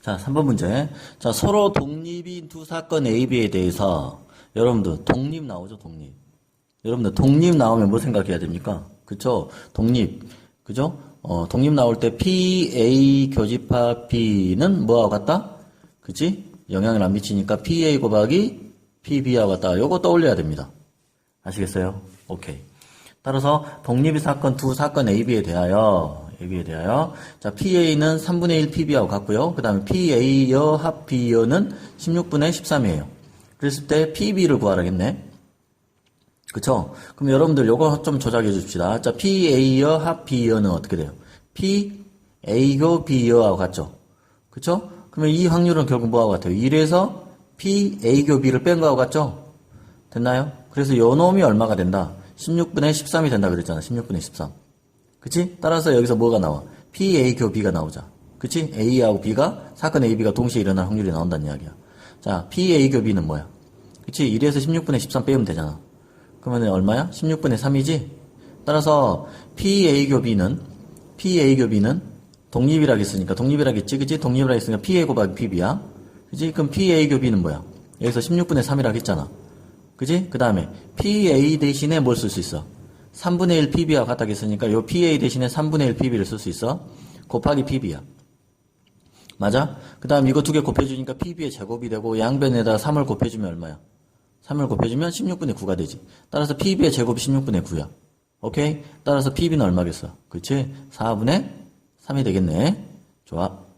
자, 3번 문제. 자, 서로 독립인 두 사건 A, B에 대해서 여러분들 독립 나오죠, 독립. 여러분들 독립 나오면 뭐 생각해야 됩니까? 그쵸? 독립. 그죠? 어, 독립 나올 때 PA 교집합 B는 뭐하고 같다? 그치? 영향을 안 미치니까 PA 곱하기 PB하고 같다. 요거 떠올려야 됩니다. 아시겠어요? 오케이. 따라서 독립이 사건 두 사건 AB에 대하여 AB에 대하여 자 PA는 3분의 1 PB하고 같고요. 그 다음에 PA여 합 B여는 16분의 13이에요. 그랬을 때 PB를 구하라겠네. 그쵸? 그럼 여러분들 요거 좀 조작해 줍시다. 자 PA여 합 B여는 어떻게 돼요? PA교 B여하고 같죠? 그쵸? 그러면 이 확률은 결국 뭐하고 같아요? 1에서 PA교 B를 뺀 거하고 같죠? 됐나요? 그래서 요 놈이 얼마가 된다? 16분의 13이 된다 그랬잖아. 16분의 13. 그치? 따라서 여기서 뭐가 나와? PA 교 B가 나오자. 그치? A하고 B가, 사건 A, B가 동시에 일어날 확률이 나온다는 이야기야. 자, PA 교 B는 뭐야? 그치? 1에서 16분의 13 빼면 되잖아. 그러면 얼마야? 16분의 3이지? 따라서 PA 교 B는, PA 교 B는 독립이라고 했으니까, 독립이라겠지? 그치? 독립이라고 했으니까 PA 곱하기 PB야. 그치? 그럼 PA 교 B는 뭐야? 여기서 16분의 3이라고 했잖아. 그지? 그 다음에 PA 대신에 뭘 쓸 수 있어? 3분의 1 PB와 같다고 했으니까 요 PA 대신에 3분의 1 PB를 쓸 수 있어. 곱하기 PB야. 맞아? 그 다음 이거 두 개 곱해주니까 PB의 제곱이 되고 양변에다 3을 곱해주면 얼마야? 3을 곱해주면 16분의 9가 되지. 따라서 PB의 제곱이 16분의 9야. 오케이? 따라서 PB는 얼마겠어? 그치? 4분의 3이 되겠네. 좋아.